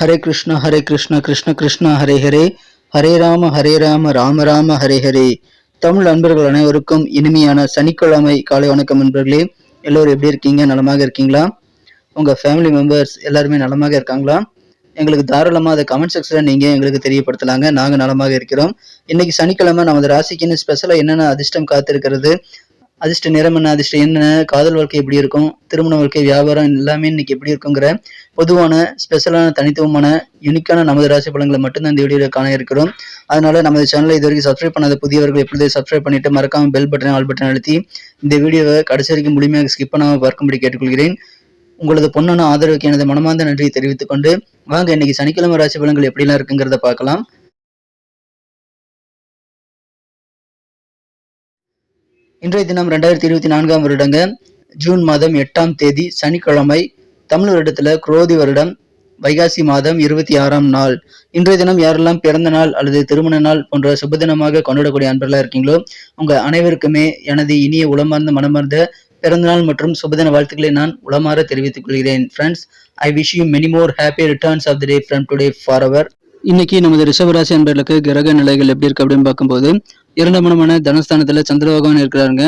ஹரே கிருஷ்ண ஹரே கிருஷ்ண கிருஷ்ண கிருஷ்ண ஹரே ஹரே. ஹரே ராம ஹரே ராம ராம ராம ஹரே ஹரே. தமிழ் நண்பர்கள் அனைவருக்கும் இனிமையான சனிக்கிழமை காலை வணக்கம் நண்பர்களே. எல்லோரும் எப்படி இருக்கீங்க? நலமாக இருக்கீங்களா? உங்க ஃபேமிலி மெம்பர்ஸ் எல்லாருமே நலமாக இருக்காங்களா? எங்களுக்கு தாராளமாக அதை கமெண்ட் செக்ஷனில் நீங்கள் எங்களுக்கு தெரியப்படுத்தலாங்க. நாங்கள் நலமாக இருக்கிறோம். இன்னைக்கு சனிக்கிழமை நமது ராசிக்குன்னு ஸ்பெஷலாக என்னென்ன அதிர்ஷ்டம் காத்திருக்கிறது? அதிர்ஷ்ட நிறம் என்ன அதிர்ஷ்டம் என்ன காதல் வாழ்க்கை எப்படி இருக்கும் திருமண வாழ்க்கை வியாபாரம் எல்லாமே இன்னைக்கு எப்படி இருக்குங்கிற பொதுவான ஸ்பெஷலான தனித்துவமான யூனிக்கான நமது ராசி பலன்களை மட்டும்தான் இந்த வீடியோவில் காண இருக்கிறோம். அதனால நமது சேனலை இது வரைக்கும் சப்ஸ்கிரைப் பண்ணாத புதியவர்கள் எப்பொழுதே சப்ஸ்கிரைப் பண்ணிட்டு மறக்காம பெல் பட்டன் ஆல் பட்டன் அழுத்தி இந்த வீடியோவை கடைசி வரைக்கும் முழுமையாக ஸ்கிப் பண்ணாமல் பார்க்கும்படி கேட்டுக்கொள்கிறேன். உங்களது பொண்ணான ஆதரவுக்கு எனது மனமார்ந்த நன்றியை தெரிவித்துக் கொண்டு வாங்க இன்னைக்கு சனிக்கிழமை ராசி பலன்கள் எப்படிலாம் இருக்குங்கிறத பார்க்கலாம். இன்றைய தினம் ரெண்டாயிரத்தி இருபத்தி நான்காம் வருடங்க ஜூன் மாதம் எட்டாம் தேதி சனிக்கிழமை தமிழ் வருடத்துல குரோதி வருடம் வைகாசி மாதம் இருபத்தி ஆறாம் நாள். இன்றைய தினம் யாரெல்லாம் பிறந்த நாள் அல்லது திருமண நாள் போன்ற சுபதினமாக கொண்டாடக்கூடிய அன்பர்களா இருக்கீங்களோ உங்க அனைவருக்குமே எனது இனிய உளமார்ந்த மனமார்ந்த பிறந்தநாள் மற்றும் சுபதின வாழ்த்துக்களை நான் உளமாற தெரிவித்துக் கொள்கிறேன். Friends I wish you many more happy returns of the day from today for our இன்னைக்கு நமது ரிஷபராசி அன்பர்களுக்கு கிரக நிலைகள் எப்படி இருக்கு அப்படின்னு பார்க்கும்போது இரண்டாம் மனமான தனஸ்தானத்துல சந்திர பகவான் இருக்கிறாருங்க.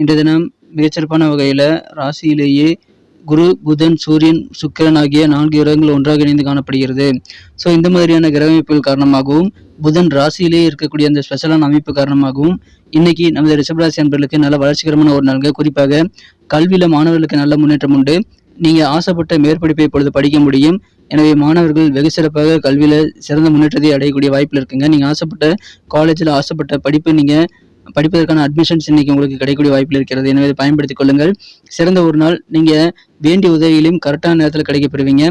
இன்றைய தினம் மிகச்சிறப்பான வகையில ராசியிலேயே குரு புதன் சூரியன் சுக்கிரன் ஆகிய நான்கு கிரகங்கள் ஒன்றாக இணைந்து காணப்படுகிறது. ஸோ இந்த மாதிரியான கிரக அமைப்புகள் காரணமாகவும் புதன் ராசியிலேயே இருக்கக்கூடிய அந்த ஸ்பெஷலான அமைப்பு காரணமாகவும் இன்னைக்கு நமது ரிஷபராசி அன்பர்களுக்கு நல்ல வளர்ச்சிகரமான ஒரு நாள்கள் குறிப்பாக கல்வியில மாணவர்களுக்கு நல்ல முன்னேற்றம் உண்டு. நீங்க ஆசைப்பட்ட மேற்படிப்பை இப்பொழுது படிக்க முடியும். எனவே மாணவர்கள் வெகு சிறப்பாக கல்வியில் சிறந்த முன்னேற்றத்தை அடையக்கூடிய வாய்ப்பில் இருக்குங்க. நீங்கள் ஆசைப்பட்ட காலேஜில் ஆசைப்பட்ட படிப்பு நீங்கள் படிப்பதற்கான அட்மிஷன்ஸ் இன்னைக்கு உங்களுக்கு கிடைக்கக்கூடிய வாய்ப்பில் இருக்கிறது. எனவே இதை பயன்படுத்திக் கொள்ளுங்கள். சிறந்த ஒரு நாள் நீங்கள் வேண்டிய உதவிகளையும் கரெக்டான நேரத்தில் கிடைக்கப்பெறுவீங்க.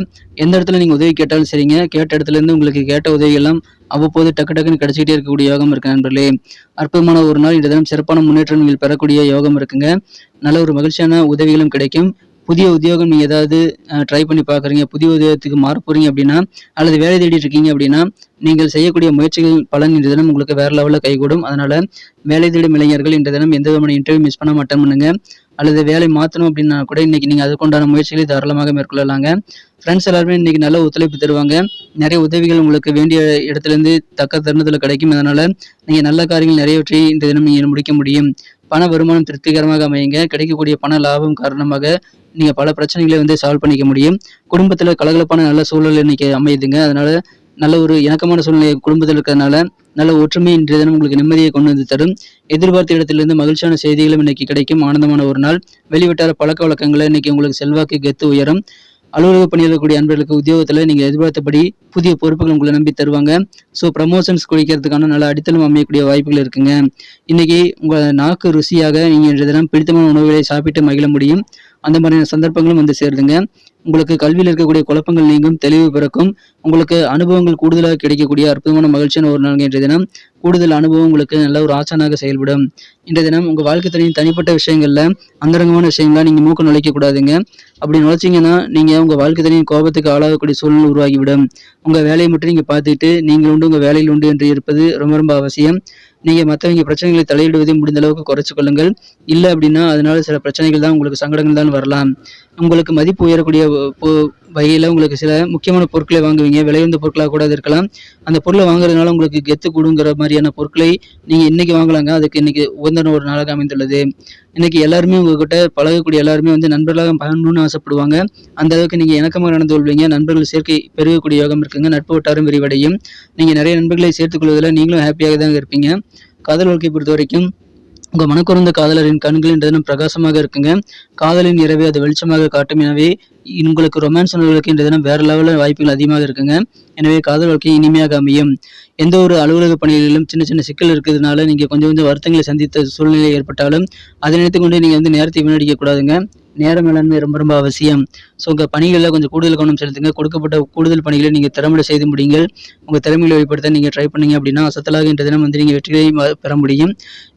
எந்த இடத்துல நீங்கள் உதவி கேட்டாலும் சரிங்க. கேட்ட இடத்துலேருந்து உங்களுக்கு கேட்ட உதவியெல்லாம் அவ்வப்போது டக்கு டக்குன்னு கிடைச்சிக்கிட்டே இருக்கக்கூடிய யோகம் இருக்கு நண்பர்களே. அற்புதமான ஒரு நாள். இந்த தினம் சிறப்பான முன்னேற்றம் நீங்கள் பெறக்கூடிய யோகம் இருக்குங்க. நல்ல ஒரு மகிழ்ச்சியான உதவிகளும் கிடைக்கும். புதிய உத்தியோகம் நீங்கள் ஏதாவது ட்ரை பண்ணி பார்க்குறீங்க புதிய உத்தியோகத்துக்கு மாற போகிறீங்க அப்படின்னா அல்லது வேலை தேடிட்டு இருக்கீங்க அப்படின்னா நீங்கள் செய்யக்கூடிய முயற்சிகள் பலன் இந்த தினம் உங்களுக்கு வேற லெவலில் கைகூடும். அதனால வேலை தேடும் இளைஞர்கள் இந்த தினம் எந்த விதமான இன்டர்வியூ மிஸ் பண்ண மாட்டேன் பண்ணுங்க. அல்லது வேலை மாற்றணும் அப்படின்னா கூட இன்னைக்கு நீங்கள் அதுக்குண்டான முயற்சிகளை தாராளமாக மேற்கொள்ளலாங்க. ஃப்ரெண்ட்ஸ் எல்லாருமே இன்னைக்கு நல்ல ஒத்துழைப்பு தருவாங்க. நிறைய உதவிகள் உங்களுக்கு வேண்டிய இடத்துலேருந்து தக்க தருணத்தில் கிடைக்கும். அதனால நீங்கள் நல்ல காரியங்கள் நிறையவற்றை இந்த தினம் நீங்கள் முடிக்க முடியும். பண வருமானம் திருப்திகரமாக அமையுங்க. கிடைக்கக்கூடிய பண லாபம் காரணமாக நீங்கள் பல பிரச்சனைகளை வந்து சால்வ் பண்ணிக்க முடியும். குடும்பத்தில் கலகலப்பான நல்ல சூழல் இன்னைக்கு அமையுதுங்க. அதனால நல்ல ஒரு இணக்கமான சூழ்நிலை குடும்பத்தில் இருக்கிறதுனால நல்ல ஒற்றுமை இன்றைய தினம் உங்களுக்கு நிம்மதியை கொண்டு வந்து தரும். எதிர்பார்த்த இடத்திலிருந்து மகிழ்ச்சியான செய்திகளும் இன்னைக்கு கிடைக்கும். ஆனந்தமான ஒரு நாள். வெளிவட்டார பழக்க வழக்கங்களை இன்னைக்கு உங்களுக்கு செல்வாக்கு கெத்து உயரும். அலுவலக பணியாளர்களுடைய அன்பர்களுக்கு உத்தியோகத்தில் நீங்கள் எதிர்பார்த்தபடி புதிய பொறுப்புகள் உங்களை நம்பி தருவாங்க. ஸோ ப்ரமோஷன்ஸ் குடிக்கிறதுக்கான நல்ல அடித்தளம் அமையக்கூடிய வாய்ப்புகள் இருக்குங்க. இன்னைக்கு உங்கள் நாக்கு ருசியாக நீங்கள் இன்றைய தினம் பிடித்தமான உணவுகளை சாப்பிட்டு மகிழ முடியும். அந்த மாதிரியான சந்தர்ப்பங்களும் வந்து சேருதுங்க. உங்களுக்கு கல்வியில் இருக்கக்கூடிய குழப்பங்கள் நீங்கும் தெளிவு பிறக்கும். உங்களுக்கு அனுபவங்கள் கூடுதலாக கிடைக்கக்கூடிய அற்புதமான மகிழ்ச்சியான ஒரு நாள் இன்றைய தினம். கூடுதல் அனுபவம் உங்களுக்கு நல்ல ஒரு ஆசானாக செயல்படும். இன்றைய தினம் உங்கள் வாழ்க்கை துறையின் தனிப்பட்ட விஷயங்கள்ல அந்தரங்கமான விஷயங்கள்லாம் நீங்கள் மூக்க நுழைக்கக்கூடாதுங்க அப்படி நுழைச்சிங்கன்னா நீங்கள் உங்கள் வாழ்க்கை துறையின் கோபத்துக்கு ஆளாகக்கூடிய சூழ்நிலை உருவாகிவிடும். உங்கள் வேலையை மட்டும் நீங்கள் பார்த்துட்டு நீங்கள் உண்டு உங்கள் வேலையில் உண்டு என்று இருப்பது ரொம்ப ரொம்ப அவசியம். நீங்கள் மற்றவங்க பிரச்சனைகளை தலையிடுவதை முடிந்த அளவுக்கு குறைச்சிக்கொள்ளுங்கள் இல்லை அப்படின்னா அதனால சில பிரச்சனைகள் தான் உங்களுக்கு சங்கடங்கள் தான் வரலாம். உங்களுக்கு மதிப்பு உயரக்கூடிய வகையில் உங்களுக்கு சில முக்கியமான பொருட்களை வாங்குவீங்க. விலையுந்த பொருட்களாக கூட அது இருக்கலாம். அந்த பொருளை வாங்குறதுனால உங்களுக்கு கெத்து கூடுங்கிற மாதிரியான பொருட்களை நீங்கள் இன்னைக்கு வாங்கலாங்க. அதுக்கு இன்னைக்கு உகந்த ஒரு நாளாக அமைந்துள்ளது. இன்னைக்கு எல்லாருமே உங்ககிட்ட பழகக்கூடிய எல்லாருமே வந்து நண்பர்களாக பயணம்னு ஆசைப்படுவாங்க. அந்த அளவுக்கு நீங்கள் இணக்கமாக நடந்து கொள்வீங்க. நண்பர்கள் சேர்க்கை பெருகக்கூடிய யோகம் இருக்குங்க. நட்பு வட்டாரம் விரிவடையும். நீங்கள் நிறைய நண்பர்களை சேர்த்துக்கொள்வதில் நீங்களும் ஹாப்பியாக தான் இருப்பீங்க. காதல் வாழ்க்கை பொறுத்த வரைக்கும் உங்கள் மனக்குறந்த காதலரின் கண்கள் என்ற பிரகாசமாக இருக்குங்க. காதலின் இரவே அது வெளிச்சமாக காட்டும். எனவே உங்களுக்கு ரொமான்ஸ் உணர்வுகளுக்கு இந்த தினம் வேற லெவலில் வாய்ப்புகள் அதிகமாக இருக்குங்க. எனவே காதல் வாழ்க்கை இனிமையாக அமையும். எந்த ஒரு அலுவலக பணிகளிலும் சின்ன சின்ன சிக்கல் இருக்கிறதுனால நீங்கள் கொஞ்சம் கொஞ்சம் வருத்தங்களை சந்தித்த சூழ்நிலை ஏற்பட்டாலும் அதை நினைத்து கொண்டு நீங்கள் வந்து நேரத்தை வீணடிக்க கூடாதுங்க. நேர மேலாண்மை ரொம்ப ரொம்ப அவசியம். ஸோ உங்கள் பணிகளில் கொஞ்சம் கூடுதல் கவனம் செலுத்துங்க. கொடுக்கப்பட்ட கூடுதல் பணிகளை நீங்கள் திறமையை செய்து முடியுங்கள். உங்கள் திறமைகளை வெளிப்படுத்த நீங்கள் ட்ரை பண்ணீங்க அப்படின்னா அசத்தலாக இன்றைய தினம் வந்து நீங்கள் வெற்றிகளை பெற முடியும்.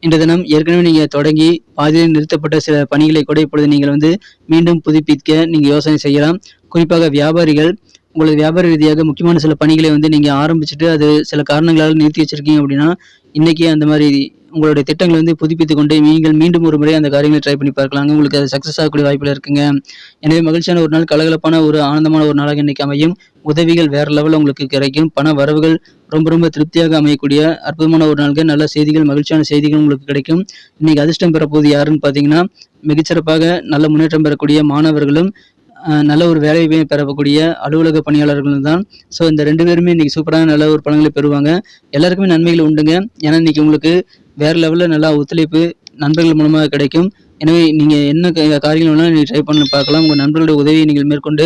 இன்றைய தினம் ஏற்கனவே நீங்கள் தொடங்கி பாதியில் நிறுத்தப்பட்ட சில பணிகளை கூட இப்பொழுது நீங்கள் வந்து மீண்டும் புதுப்பிக்க நீங்கள் யோசனை செய்யலாம். குறிப்பாக வியாபாரிகள் உங்களது வியாபார ரீதியாக முக்கியமான சில பணிகளை வந்து நீங்கள் ஆரம்பிச்சுட்டு அது சில காரணங்களால் நிறுத்தி வச்சிருக்கீங்க அப்படின்னா இன்றைக்கே அந்த மாதிரி உங்களுடைய திட்டங்களை வந்து புதுப்பித்துக் கொண்டு நீங்கள் மீண்டும் ஒரு முறை அந்த காரியங்களை ட்ரை பண்ணி பார்க்கலாங்க. உங்களுக்கு அது சக்ஸஸ் ஆகக்கூடிய வாய்ப்பில் இருக்குங்க. எனவே மகிழ்ச்சியான ஒரு நாள் கலகலப்பான ஒரு ஆனந்தமான ஒரு நாளாக இன்னைக்கு அமையும். உதவிகள் வேற லெவலில் உங்களுக்கு கிடைக்கும். பண வரவுகள் ரொம்ப ரொம்ப திருப்தியாக அமையக்கூடிய அற்புதமான ஒரு நாள்கள் நல்ல செய்திகள் மகிழ்ச்சியான செய்திகள் உங்களுக்கு கிடைக்கும். இன்னைக்கு அதிர்ஷ்டம் பெறப்போது யாருன்னு பார்த்தீங்கன்னா மிகச்சிறப்பாக நல்ல முன்னேற்றம் பெறக்கூடிய மாணவர்களும் நல்ல ஒரு வேலையை பெறக்கூடிய அலுவலக பணியாளர்களும் தான். ஸோ இந்த ரெண்டு பேருமே இன்றைக்கி சூப்பரான நல்ல ஒரு பலன்களை பெறுவாங்க. எல்லாருக்குமே நன்மைகள் உண்டுங்க. ஏன்னா இன்றைக்கி உங்களுக்கு வேறு லெவலில் நல்லா ஒத்துழைப்பு நண்பர்கள் மூலமாக கிடைக்கும். எனவே நீங்கள் என்ன காரியங்கள் வேணாலும் நீங்கள் ட்ரை பண்ணி பார்க்கலாம். உங்கள் நண்பர்களுடைய உதவியை நீங்கள் மேற்கொண்டு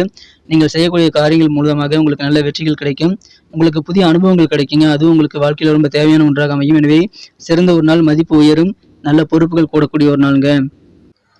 நீங்கள் செய்யக்கூடிய காரியங்கள் மூலமாக உங்களுக்கு நல்ல வெற்றிகள் கிடைக்கும். உங்களுக்கு புதிய அனுபவங்கள் கிடைக்குங்க. அதுவும் உங்களுக்கு வாழ்க்கையில் ரொம்ப தேவையான ஒன்றாக அமையும். எனவே சிறந்த ஒரு நாள் மதிப்பு உயரும். நல்ல பொறுப்புகள் கூடக்கூடிய ஒரு நாளுங்க.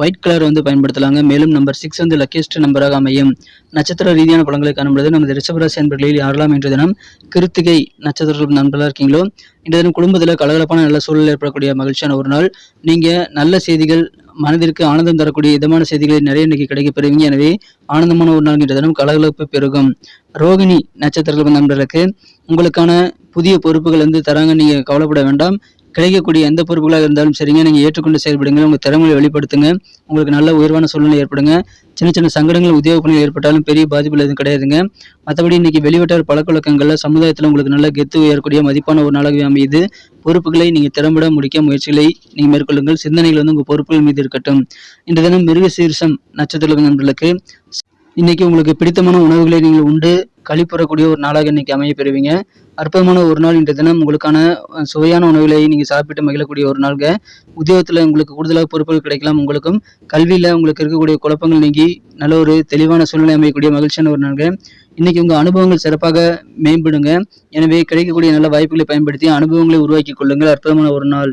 ஒயிட் கலர் வந்து பயன்படுத்தலாங்க. மேலும் நம்பர் சிக்ஸ் வந்து லக்கியஸ்ட் நம்பராக அமையும். நட்சத்திர ரீதியான பழங்களை காணும்பொழுது நமது ரிஷபராசி அன்பர்களில் யாரெல்லாம் இன்று தினம் கிருத்திகை நட்சத்திர நண்பர்களாக இருக்கீங்களோ இன்று தினம் குடும்பத்தில் கலகலப்பான நல்ல சூழல் ஏற்படக்கூடிய மகிழ்ச்சியான ஒரு நாள். நீங்கள் நல்ல செய்திகள் மனதிற்கு ஆனந்தம் தரக்கூடிய இதமான செய்திகளை நிறைய இன்னைக்கு கிடைக்க பெறுவீங்க. எனவே ஆனந்தமான ஒரு நாள் என்ற தினம் கலகலப்பு பெருகும். ரோகிணி நட்சத்திர நண்பர்களுக்கு உங்களுக்கான புதிய பொறுப்புகள் வந்து தராங்க. நீங்கள் கவலைப்பட வேண்டாம். கிடைக்கக்கூடிய எந்த பொறுப்புகளாக இருந்தாலும் சரிங்க நீங்கள் ஏற்றுக்கொண்டு செயல்படுங்க உங்கள் திறமையை வெளிப்படுத்துங்க உங்களுக்கு நல்ல உயர்வான சூழ்நிலை ஏற்படுங்க. சின்ன சின்ன சங்கடங்கள் உத்தியோக பணிகள் ஏற்பட்டாலும் பெரிய பாதிப்புகள் எதுவும் கிடையாதுங்க. மற்றபடி இன்னைக்கு வெளிவட்டார் பழக்கவழக்கங்களில் சமுதாயத்தில் உங்களுக்கு நல்ல கெத்து உயரக்கூடிய மதிப்பான ஒரு நாளாகவே அமையுது. பொறுப்புகளை நீங்கள் திறம்பட முடிக்க முயற்சிகளை நீங்கள் மேற்கொள்ளுங்கள். சிந்தனைகள் வந்து உங்கள் பொறுப்புகள் மீது இருக்கட்டும். இன்று தினம் மிருக சீர்ஷம் நட்சத்திர நண்பர்களுக்கு இன்னைக்கு உங்களுக்கு பிடித்தமான உணவுகளை நீங்கள் உண்டு கழிப்புறக்கூடிய ஒரு நாளாக இன்னைக்கு அமைய பெறுவீங்க அற்புதமான ஒரு நாள் இன்றைய தினம். உங்களுக்கான சுவையான உணவுகளை நீங்கள் சாப்பிட்டு மகிழக்கூடிய ஒரு நாள்க. உத்தியோகத்தில் உங்களுக்கு கூடுதலாக பொறுப்புகள் கிடைக்கலாம் உங்களுக்கும். கல்வியில் உங்களுக்கு இருக்கக்கூடிய குழப்பங்கள் நீங்கி நல்ல ஒரு தெளிவான சூழ்நிலை அமையக்கூடிய மகிழ்ச்சியான ஒரு நாள்க. இன்றைக்கி உங்கள் அனுபவங்கள் சிறப்பாக மேம்படுங்க. எனவே கிடைக்கக்கூடிய நல்ல வாய்ப்புகளை பயன்படுத்தி அனுபவங்களை உருவாக்கி கொள்ளுங்கள். அற்புதமான ஒரு நாள்.